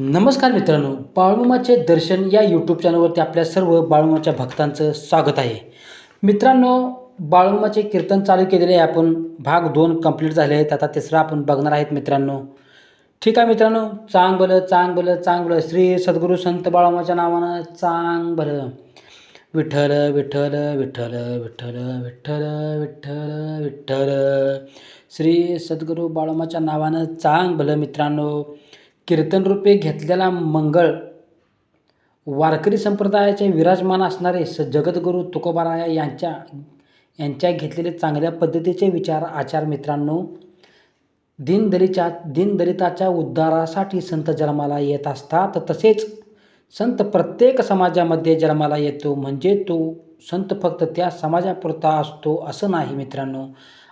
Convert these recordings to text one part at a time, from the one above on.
नमस्कार मित्रांनो बाळूमाचे दर्शन या यूट्यूब चॅनलवरती आपल्या सर्व बाळूमाच्या भक्तांचं स्वागत आहे. मित्रांनो बाळूमाचे कीर्तन चालू केलेले आहे आपण. भाग दोन कंप्लीट झाले आहेत. आता तिसरा आपण बघणार आहेत मित्रांनो. ठीक आहे मित्रांनो चांग भलं चांग भलं चांग भलं श्री सद्गुरू संत बाळूमाच्या नावानं चांग भलं विठ्ठल विठ्ठल विठ्ठल विठ्ठल विठ्ठल विठ्ठल विठ्ठल. श्री सद्गुरू बाळूमाच्या नावानं चांग भलं मित्रांनो. कीर्तनरूपे घेतलेला मंगळ. वारकरी संप्रदायाचे विराजमान असणारे स जगद्गुरू तुकोबाराया यांच्या यांच्या घेतलेले चांगल्या पद्धतीचे विचार आचार मित्रांनो दीनदलितच्या दिनदरिताच्या उद्धारासाठी संत जन्माला येत असतात. तसेच संत प्रत्येक समाजामध्ये जन्माला येतो. म्हणजे तो संत फक्त त्या समाजापुरता असतो असं नाही मित्रांनो.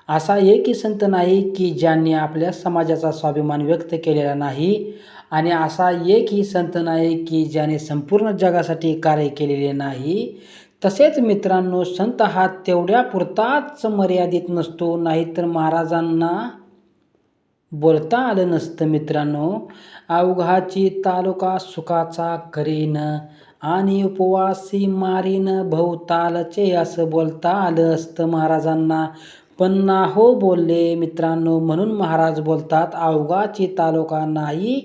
असा एकही संत नाही की ज्यांनी आपल्या समाजाचा स्वाभिमान व्यक्त केलेला नाही आणि असा एकही संत नाही की ज्याने संपूर्ण जगासाठी कार्य केलेले नाही. तसेच मित्रांनो संत हा तेवढ्या पुरताच मर्यादित नसतो नाहीतर महाराजांना बोलता आलं नसतं मित्रांनो. अवघाची तालुका सुखाचा करीन आणि उपवासी मारीन भवतालचे असं बोलता आलं असतं महाराजांना. पण ना हो बोलले मित्रांनो म्हणून महाराज बोलतात अवघाची तालुका नाही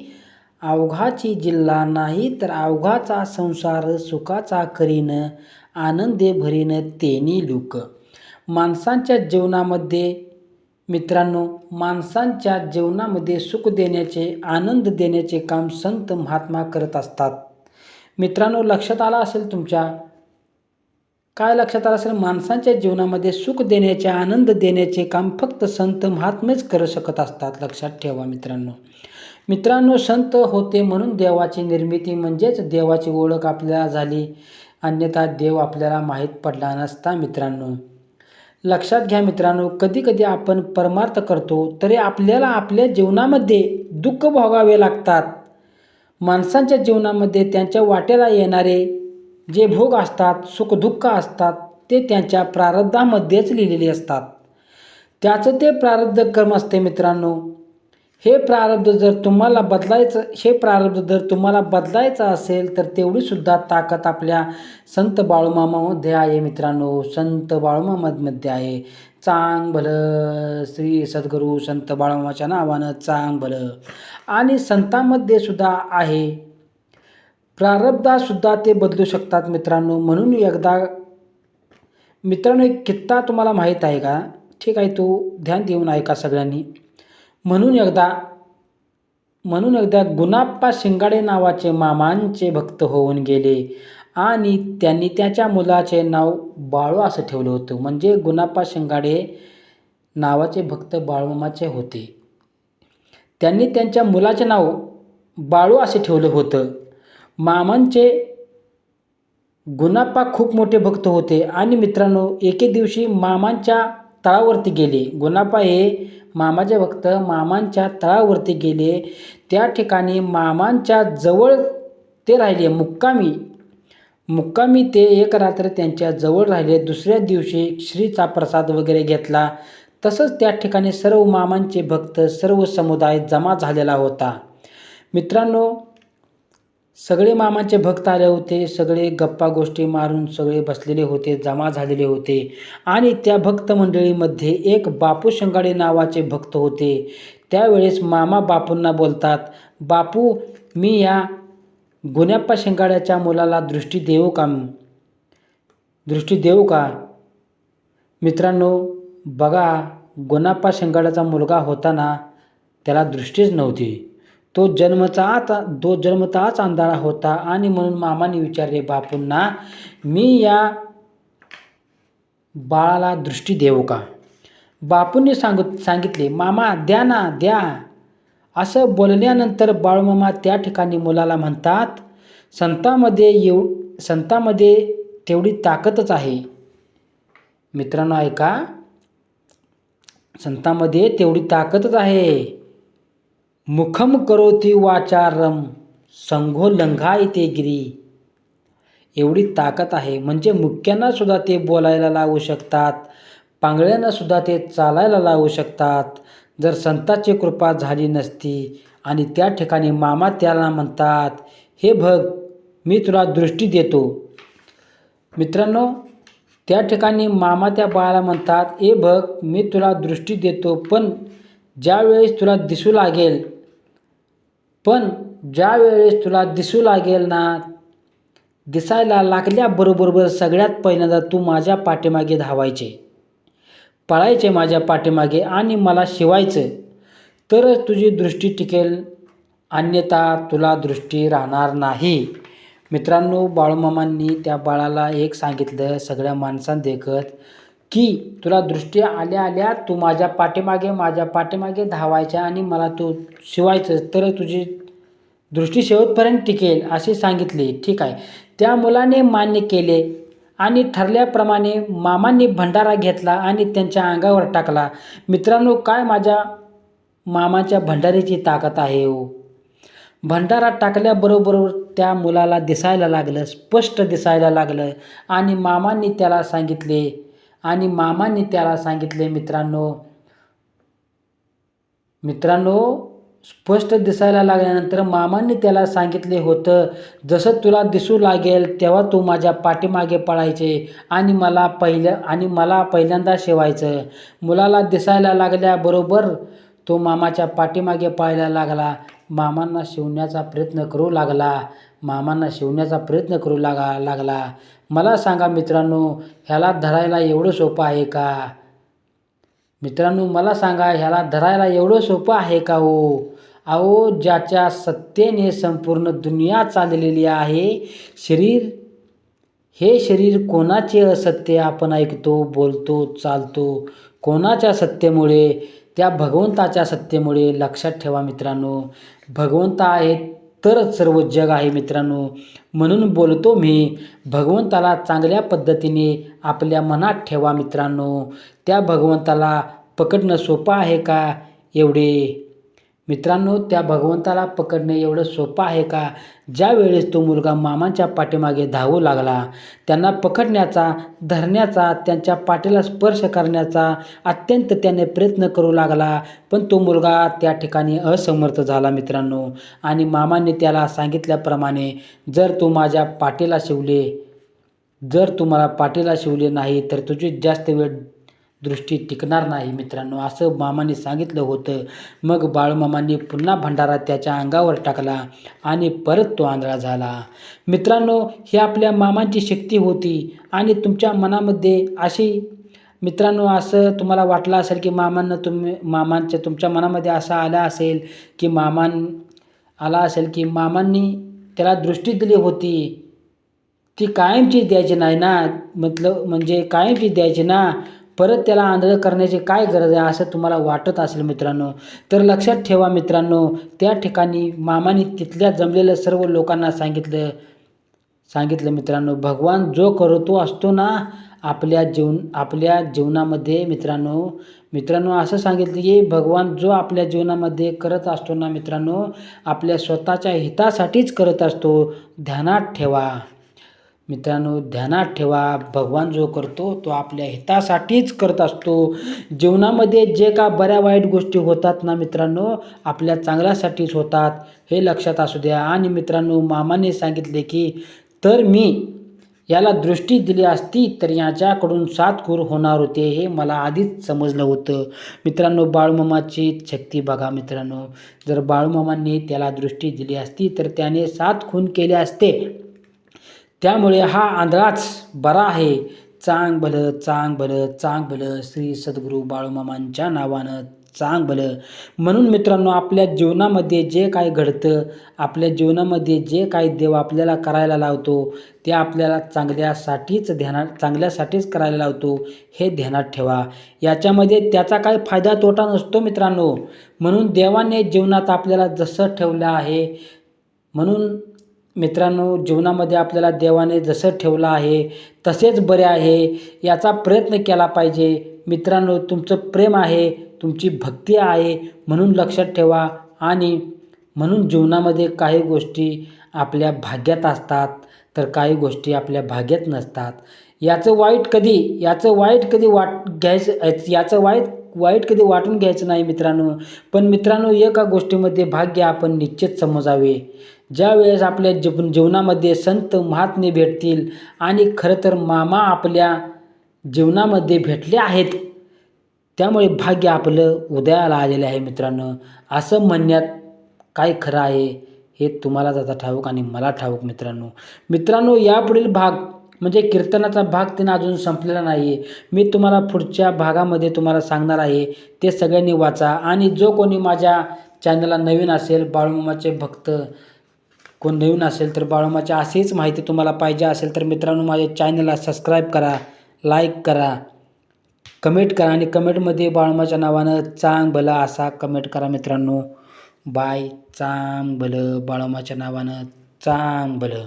अवघाची जिल्हा नाही तर अवघाचा संसार सुखाचा करीन आनंदे भरीन तेनी लुक. माणसांच्या जीवनामध्ये मित्रांनो माणसांच्या जीवनामध्ये सुख देण्याचे आनंद देण्याचे काम संत महात्मा करत असतात. मित्रांनो लक्षात आलं असेल तुमच्या? काय लक्षात आलं असेल? माणसांच्या जीवनामध्ये सुख देण्याचे आनंद देण्याचे काम फक्त संत महात्मेच करू शकत असतात. लक्षात ठेवा मित्रांनो. मित्रांनो संत होते म्हणून देवाची निर्मिती म्हणजेच देवाची ओळख आपल्याला झाली. अन्यथा देव आपल्याला माहीत पडला नसता मित्रांनो. लक्षात घ्या मित्रांनो कधी कधी आपण परमार्थ करतो तरी आपल्याला आपल्या जीवनामध्ये दुःख भोगावे लागतात. माणसांच्या जीवनामध्ये त्यांच्या वाटेला येणारे जे भोग असतात सुखदुःख असतात ते त्यांच्या प्रारब्धामध्येच लिहिलेले असतात. त्याचं ते प्रारब्ध कर्म असते मित्रांनो. हे प्रारब्ध जर तुम्हाला बदलायचं हे प्रारब्ध जर तुम्हाला बदलायचं असेल तर तेवढीसुद्धा ताकद आपल्या संत बाळूमामामध्ये आहे मित्रांनो. संत बाळूमामामध्ये आहे. चांग भलं श्री सद्गुरू संत बाळूमामाच्या नावानं चांग भलं. आणि संतांमध्ये सुद्धा आहे. प्रारब्धासुद्धा ते बदलू शकतात मित्रांनो. म्हणून एकदा मित्रांनो एक कित्ता तुम्हाला माहीत आहे का? ठीक आहे तो ध्यान देऊन ऐका सगळ्यांनी. म्हणून एकदा म्हणून एकदा गुणाप्पा शिंगाडे नावाचे मामांचे भक्त होऊन गेले आणि त्यांनी त्याच्या मुलाचे नाव बाळू असं ठेवलं होतं. म्हणजे गुणाप्पा शिंगाडे नावाचे भक्त बाळूमामाचे होते. त्यांनी त्यांच्या मुलाचे नाव बाळू असे ठेवलं होतं. मामांचे गुणाप्पा खूप मोठे भक्त होते आणि मित्रांनो एके दिवशी मामांच्या तळावरती गेले. गुणाप्पा हे मामाचे भक्त मामांच्या तळावरती गेले. त्या ठिकाणी मामांच्या जवळ ते राहिले. मुक्कामी मुक्कामी ते एक रात्र त्यांच्या जवळ राहिले. दुसऱ्या दिवशी श्रीचा प्रसाद वगैरे घेतला. तसंच त्या ठिकाणी सर्व मामांचे भक्त सर्व समुदाय जमा झालेला होता. मित्रांनो सगळे मामाचे भक्त आले होते सगळे गप्पा गोष्टी मारून सगळे बसलेले होते जमा झालेले होते. आणि त्या भक्त मंडळीमध्ये एक बापू शंगाडे नावाचे भक्त होते. त्यावेळेस मामा बापूंना बोलतात बापू मी या गुन्याप्पा शेंगाड्याच्या मुलाला दृष्टी देऊ का? दृष्टी देऊ का? मित्रांनो बघा गुणाप्पा शेंगाड्याचा मुलगा होता ना त्याला दृष्टीच नव्हती. तो जन्मचाच तो जन्मताच अंधारा होता आणि म्हणून मामाने विचारले बापूंना मी या बाळाला दृष्टी देऊ का? बापूंनी सांगत सांगितले मामा द्या ना द्या. असं बोलल्यानंतर बाळूमामा त्या ठिकाणी मुलाला म्हणतात संतामध्ये येऊ संतामध्ये तेवढी ताकदच आहे. मित्रांनो ऐका. संतामध्ये तेवढी ताकदच आहे. मुखम करोती वाचारम संघो लंघायते गिरी. एवढी ताकद आहे म्हणजे मुख्यांना सुद्धा ते बोलायला लावू शकतात पांगळ्यांना सुद्धा ते चालायला लावू शकतात. जर संताची कृपा झाली नसती आणि त्या ठिकाणी मामा त्याला म्हणतात हे भग मी तुला दृष्टी देतो. मित्रांनो त्या ठिकाणी मामा त्या बाळाला म्हणतात ए भग मी तुला दृष्टी देतो पण ज्यावेळेस तुला दिसू लागेल पण ज्या वेळेस तुला दिसू लागेल ना दिसायला लागल्याबरोबर सगळ्यात पहिल्यांदा तू माझ्या पाठीमागे धावायचे. पळायचे माझ्या पाठीमागे आणि मला शिवायचं. तरच तुझी दृष्टी टिकेल अन्यथा तुला दृष्टी राहणार नाही. मित्रांनो बाळूमामांनी त्या बाळाला एक सांगितलं सगळ्या माणसांदेखत की तुला दृष्टी आल्या आल्या तू माझ्या पाठीमागे माझ्या पाठीमागे धावायच्या आणि मला तू शिवायचं तर तुझी दृष्टी शेवटपर्यंत टिकेल असे सांगितले. ठीक आहे. त्या मुलाने मान्य केले आणि ठरल्याप्रमाणे मामांनी भंडारा घेतला आणि त्यांच्या अंगावर टाकला. मित्रांनो काय माझ्या मामाच्या भंडारीची ताकद आहे हो? भंडारा टाकल्याबरोबर त्या मुलाला दिसायला लागलं स्पष्ट दिसायला लागलं आणि मामांनी त्याला सांगितले आणि मामाने त्याला सांगितले मित्रांनो मित्रांनो स्पष्ट दिसायला लागल्यानंतर मामांनी त्याला सांगितले होतं जसं तुला दिसू लागेल तेव्हा तू माझ्या पाठीमागे पळायचे आणि मला पहिल्या आणि मला पहिल्यांदा शिवायचं. मुलाला दिसायला लागल्याबरोबर तो मामाच्या पाठीमागे पळायला लागला. मामांना शिवण्याचा प्रयत्न करू लागला. मामांना शिवण्याचा प्रयत्न करू लागा लागला. मला सांगा मित्रांनो ह्याला धरायला एवढं सोपं आहे का? मित्रांनो मला सांगा ह्याला धरायला एवढं सोपं आहे का हो? अहो ज्याच्या सत्तेने संपूर्ण दुनिया चाललेली आहे शरीर हे शरीर कोणाचे असत्य आपण ऐकतो बोलतो चालतो? कोणाच्या सत्तेमुळे? त्या भगवंताच्या सत्तेमुळे लक्षात ठेवा मित्रांनो. भगवंत आहेत तरच सर्व जग आहे मित्रांनो. म्हणून बोलतो मी भगवंताला चांगल्या पद्धतीने आपल्या मनात ठेवा मित्रांनो. त्या भगवंताला पकडणं सोपं आहे का एवढे? मित्रांनो त्या भगवंताला पकडणे एवढं सोपं आहे का? ज्यावेळेस तो मुलगा मामांच्या पाठीमागे धावू लागला त्यांना पकडण्याचा धरण्याचा त्यांच्या पाठीला स्पर्श करण्याचा अत्यंत त्याने प्रयत्न करू लागला. पण तो मुलगा त्या ठिकाणी असमर्थ झाला मित्रांनो आणि मामांनी त्याला सांगितल्याप्रमाणे जर तू माझ्या पाठीला शिवले जर तुम्हाला पाठीला शिवले नाही तर तुझी जास्त वेळ दृष्टी टिकणार नाही मित्रांनो. असं मामाने सांगितलं होतं. मग बाळमामांनी पुन्हा भंडारा त्याच्या अंगावर टाकला आणि परत तो आंधळा झाला. मित्रांनो ही आपल्या मामांची शक्ती होती आणि तुमच्या मनामध्ये अशी मित्रांनो असं तुम्हाला वाटलं असेल की मामांना तुम्ही मामांच्या तुमच्या मनामध्ये असं आलं असेल की मामां आला असेल की मामांनी त्याला दृष्टी दिली होती. ती कायमची द्यायची नाही ना? मतलब म्हणजे कायमची द्यायची ना? परत त्याला आंधळं करण्याची काय गरज आहे असं तुम्हाला वाटत असेल मित्रांनो तर लक्षात ठेवा मित्रांनो त्या ठिकाणी मामाने तिथल्या जमलेल्या सर्व लोकांना सांगितलं सांगितलं मित्रांनो भगवान जो करतो असतो ना आपल्या जीवन आपल्या जीवनामध्ये मित्रांनो मित्रांनो असं सांगितलं की भगवान जो आपल्या जीवनामध्ये करत असतो ना मित्रांनो आपल्या स्वतःच्या हितासाठीच करत असतो ध्यानात ठेवा. मित्रांनो ध्यानात ठेवा. भगवान जो करतो तो आपल्या हितासाठीच करत असतो. जीवनामध्ये जे का बऱ्या वाईट गोष्टी होतात ना मित्रांनो आपल्या चांगल्यासाठीच होतात. हे लक्षात असू द्या. आणि मित्रांनो मामाने सांगितले की तर मी याला दृष्टी दिली असती तर याच्याकडून सातकूर होणार होते. हे मला आधीच समजलं होतं. मित्रांनो बाळूमामाची शक्ती बघा मित्रांनो. जर बाळूमामांनी त्याला दृष्टी दिली असती तर त्याने सात खून केले असते. त्यामुळे हा आंधळाच बरा आहे. चांग भलं चांग भलं चांग भलं. श्री सद्गुरू बाळूमामांच्या नावानं चांग भलं. म्हणून मित्रांनो आपल्या जीवनामध्ये जे काय घडतं आपल्या जीवनामध्ये जे काही देव आपल्याला करायला लावतो ते आपल्याला चांगल्यासाठीच ध्यानात चांगल्यासाठीच करायला लावतो हे ध्यानात ठेवा. याच्यामध्ये त्याचा काय फायदा तोटा नसतो मित्रांनो. म्हणून देवाने जीवनात आपल्याला जसं ठेवलं आहे म्हणून मित्रांनो जीवनामध्ये आपल्याला देवाने जसं ठेवलं आहे तसेच बरे आहे याचा प्रयत्न केला पाहिजे. मित्रांनो तुमचं प्रेम आहे तुमची भक्ती आहे म्हणून लक्षात ठेवा. आणि म्हणून जीवनामध्ये काही गोष्टी आपल्या भाग्यात असतात तर काही गोष्टी आपल्या भाग्यात नसतात. याचं वाईट कधी याचं वाईट कधी वाट घ्यायचं याचं वाईट वाईट कधी वाटून घ्यायचं नाही मित्रांनो. पण मित्रांनो एका गोष्टीमध्ये भाग्य आपण निश्चित समजावे. ज्या वेळेस आपल्या जीव जीवनामध्ये संत महात्मे भेटतील आणि खरं तर मामा आपल्या जीवनामध्ये भेटले आहेत त्यामुळे भाग्य आपलं उदयाला आलेलं आहे मित्रांनो. असं म्हणण्यात काय खरं आहे हे तुम्हाला जाता ठाऊक आणि मला ठाऊक मित्रांनो. मित्रांनो यापुढील भाग म्हणजे कीर्तनाचा भाग त्यांना अजून संपलेला नाही आहे मी तुम्हाला पुढच्या भागामध्ये तुम्हाला सांगणार आहे ते सगळ्यांनी वाचा आणि जो कोणी माझ्या चॅनलला नवीन असेल बाळूमामाचे भक्त कोण नवीन असेल तर बाळूमाची अशीच माहिती तुम्हाला पाहिजे असेल तर मित्रांनो माझ्या चॅनलला सबस्क्राईब करा लाईक करा कमेंट करा आणि कमेंटमध्ये बाळूमाच्या नावानं चांग भलं असा कमेंट करा मित्रांनो. बाय चांग भलं बाळूमाच्या नावानं चांग भलं.